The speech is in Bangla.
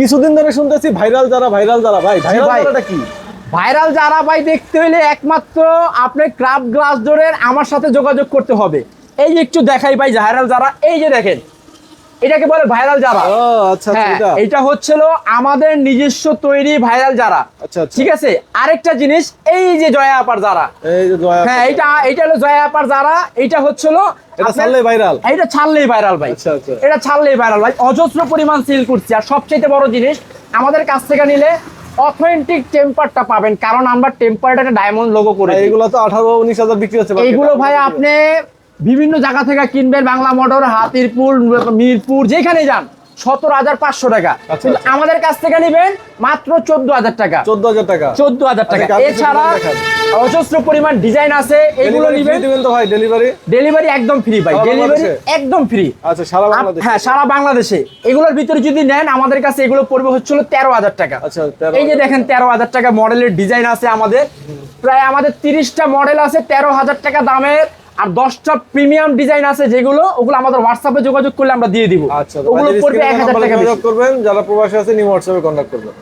কিছুদিন ধরে শুনতেছি ভাইরাল যারা ভাইরাল যারা ভাই ভাইরাল কি? ভাইরাল যারা ভাই দেখতে হলে একমাত্র আপনি ক্রাফট গ্লাস ধরে আমার সাথে যোগাযোগ করতে হবে। এই যে একটু দেখাই ভাই ভাইরাল যারা এই যে দেখেন। এটাকে বলে ভাইরাল যারা। ও আচ্ছা আচ্ছা হ্যাঁ এটা। হচ্ছিল আমাদের নিজস্ব তৈরি ভাইরাল যারা। আচ্ছা ঠিক আছে? আরেকটা জিনিস এই যে জয়া আপার যারা। দয়া হ্যাঁ এটা এটা হলো জয়া আপার যারা এটা হচ্ছিল এটা ছাড়লেই ভাইরাল। এটা ছাড়লেই ভাইরাল ভাই। এটা ছাড়লেই ভাইরাল ভাই। অজস্র পরিমাণ সেল করছি। আর সবচেয়ে বড় জিনিস আমাদের কাছ থেকে নিলে অথেন্টিক টেম্পারটা পাবেন। কারণ আমরা টেম্পারটা ডায়মন্ড লোগো করে দিই। এইগুলো তো আঠারো উনিশ হাজার বিক্রি হচ্ছে market এ। এইগুলো ভাই আপনি বিভিন্ন জায়গা থেকে কিনবেন বাংলা মোটর হাতিরপুর মিরপুর যেখানে যান সতেরো হাজার পাঁচশো টাকা। আচ্ছা, আচ্ছা। আমাদের কাছ থেকে নেবেন মাত্র চোদ্দ হাজার টাকা। চোদ্দ হাজার টাকা। চোদ্দ হাজার টাকা। আচ্ছা, এছাড়া। অজস্র পরিমাণ ডিজাইন আছে এগুলো নিবেন। তো ভাই ডেলিভারি ডেলিভারি একদম ফ্রি ভাই। ডেলিভারি একদম ফ্রি আচ্ছা সারা বাংলাদেশ। হ্যাঁ সারা বাংলাদেশে। এগুলোর ভিতরে যদি নেন আমাদের কাছে এগুলো পড়বে হচ্ছিল তেরো হাজার টাকা। আচ্ছা এই যে দেখেন তেরো হাজার টাকা মডেলের ডিজাইন আছে আমাদের। প্রায় আমাদের তিরিশটা মডেল আছে তেরো হাজার টাকা দামের। আর দশটা প্রিমিয়াম ডিজাইন আছে যেগুলো ওগুলো আমাদের হোয়াটসঅ্যাপে যোগাযোগ করলে আমরা দিয়ে দিব। আচ্ছা ওগুলো পড়বে এক হাজার টাকা করবেন যারা প্রবাসী আছে নিউ হোয়াটসঅ্যাপে কন্ট্যাক্ট করবেন।